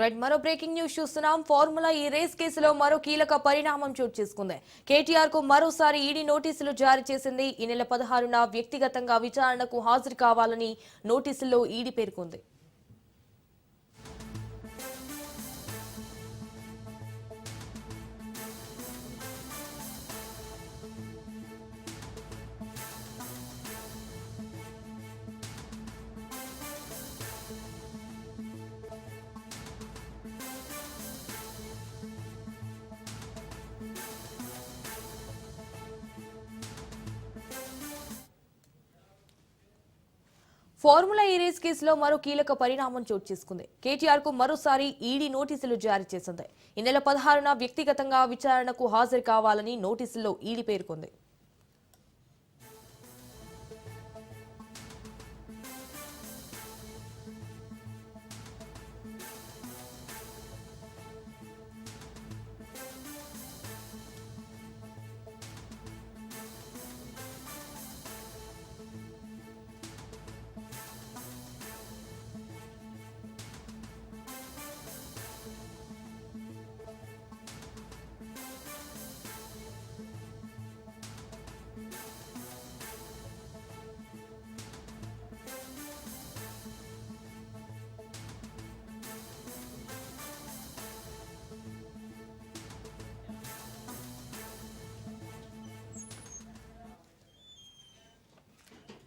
Right మరో breaking news చూస్తున్నాం. Formula E race కేసులో మరో కీలక పరిణామం చోటు చేసుకుంది. కేటీఆర్కు మరోసారి ఈడీ నోటీసులు జారీ చేసింది. ఈ నెల పదహారున వ్యక్తిగతంగా విచారణకు హాజరు కావాలని నోటీసుల్లో ఈడీ పేర్కొంది. ఫార్ములా ఈ రేస్ కేసులో మరో కీలక పరిణామం చోటు చేసుకుంది. కేటీఆర్కు మరోసారి ఈడీ నోటీసులు జారీ చేసింది. ఈ నెల పదహారున వ్యక్తిగతంగా విచారణకు హాజరు కావాలని నోటీసుల్లో ఈడీ పేర్కొంది.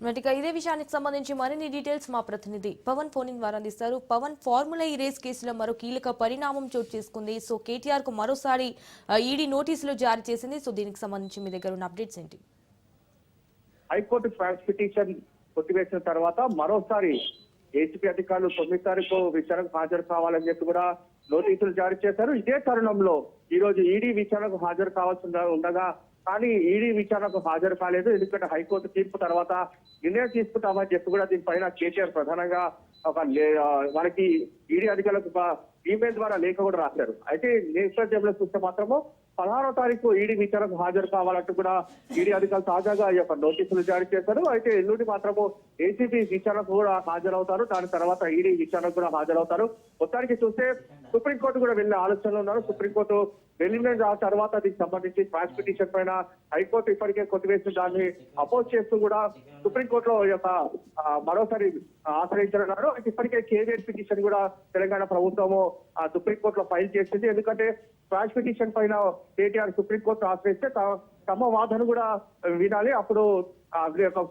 మరిక ఇదే విషయానికి సంబంధించి మరిన్ని డీటెయిల్స్ మా ప్రతినిధి పవన్ ఫోన్ ద్వారా అందిస్తారు పవన్ ఫార్ములా ఈ రేస్ కేసులో మరో కీలక పరిణామం చోటు చేసుకుంది. సో కేటీఆర్కు మరోసారి ఈడీ నోటీసులు జారీ చేసింది. సో దీనికి సంబంధించి మీ దగ్గర ఉన్న అప్డేట్స్ ఏంటి? హైకోర్టు ఫ్రాన్స్ పిటిషన్ కొట్టివేసిన తర్వాత మరోసారి ఏసీపీ అధికారులు తొమ్మిది తారీఖు విచారణకు హాజరు కావాలని చెప్పి కూడా నోటీసులు జారీ చేశారు. ఇదే తరుణంలో ఈ రోజు ఈడీ విచారణకు హాజరు కావాల్సి ఉండగా కానీ ఈడీ విచారణకు హాజరు కాలేదు. ఎందుకంటే హైకోర్టు తీర్పు తర్వాత నిర్ణయం తీసుకుంటామని చెప్పి కూడా దీనిపైన కేసీఆర్ ప్రధానంగా ఒక లే- మనకి ఈడీ అధికారులకు ఈమెయిల్ ద్వారా లేఖ కూడా రాశారు. అయితే నేపథ్యంలో చూస్తే మాత్రము పదహారో తారీఖు ఈడీ విచారణకు హాజరు కావాలంటూ కూడా ఈడీ అధికారులు తాజాగా ఈ యొక్క నోటీసులు జారీ చేశారు. అయితే ఎల్లుండి మాత్రము ఏసీబీ విచారణకు కూడా హాజరవుతారు. దాని తర్వాత ఈడీ విచారణకు కూడా హాజరవుతారు. మొత్తానికి చూస్తే సుప్రీంకోర్టు కూడా వెళ్ళే ఆలోచనలు ఉన్నారు. సుప్రీంకోర్టు వెళ్ళిన ఆ తర్వాత దీనికి సంబంధించి క్రాష్ పిటిషన్ పైన హైకోర్టు ఇప్పటికే కొట్టివేసిన దాన్ని అపోజ్ చేస్తూ కూడా సుప్రీంకోర్టులో యొక్క మరోసారి ఆశ్రయించనున్నారు ఇప్పటికే కేవీఎస్ పిటిషన్ కూడా తెలంగాణ ప్రభుత్వము ఆ, సుప్రీంకోర్టులో ఫైల్ చేసింది. ఎందుకంటే క్రాష్ పిటిషన్ పైన కేటీఆర్ సుప్రీంకోర్టు ఆశ్రయిస్తే తమ వాదన కూడా వినాలి. అప్పుడు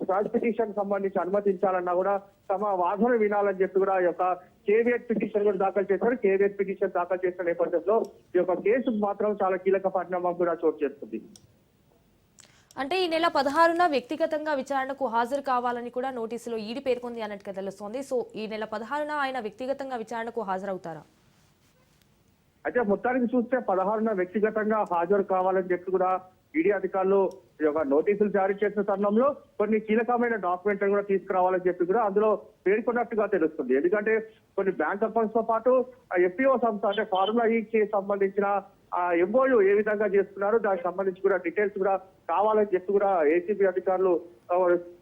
క్రాష్ పిటిషన్ సంబంధించి అనుమతించాలన్నా కూడా తమ వాదన వినాలని చెప్పి కూడా ఈ యొక్క కేవీఎస్ పిటిషన్ కూడా దాఖలు చేశారు. కేవీఎస్ పిటిషన్ దాఖలు చేసిన నేపథ్యంలో ఈ యొక్క కేసు మాత్రం చాలా కీలక పరిణామం కూడా చోటు చేస్తుంది అంటే ఈ నెల పదహారున వ్యక్తిగతంగా విచారణకు హాజరు కావాలని కూడా నోటీసులో ఈడీ పేర్కొంది అన్నట్టుగా తెలుస్తోంది. సో ఈ నెల పదహారున ఆయన వ్యక్తిగతంగా విచారణకు హాజరవుతారా? అయితే మొత్తానికి చూస్తే పదహారున వ్యక్తిగతంగా హాజరు కావాలని చెప్పి కూడా ఈడీ అధికారులు యొక్క నోటీసులు జారీ చేసిన తరుణంలో కొన్ని కీలకమైన డాక్యుమెంట్లు కూడా తీసుకురావాలని చెప్పి కూడా అందులో పేర్కొన్నట్టుగా తెలుస్తుంది. ఎందుకంటే కొన్ని బ్యాంక్ అకౌంట్స్తో పాటు ఎఫ్పిఓ సంస్థ అంటే ఫార్ములా ఈకి సంబంధించిన ఎంఓయూ ఏ విధంగా చేస్తున్నారు? దానికి సంబంధించి కూడా డీటెయిల్స్ కూడా కావాలని చెప్పి కూడా ఏసీబీ అధికారులు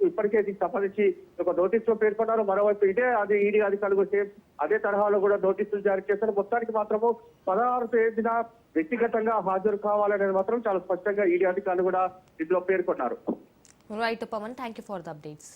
ఇప్పటికే దీనికి సంబంధించి ఒక నోటీసులో పేర్కొన్నారు. మరోవైపు ఇదే అది ఈడీ అధికారులు కూడా సేమ్ అదే తరహాలో కూడా నోటీసులు జారీ చేశారు. మొత్తానికి మాత్రము పదహారు తేదీన వ్యక్తిగతంగా హాజరు కావాలనేది మాత్రం చాలా స్పష్టంగా ఈడీ అధికారులు కూడా ఇందులో పేర్కొన్నారు. Right Pawan thank you for the updates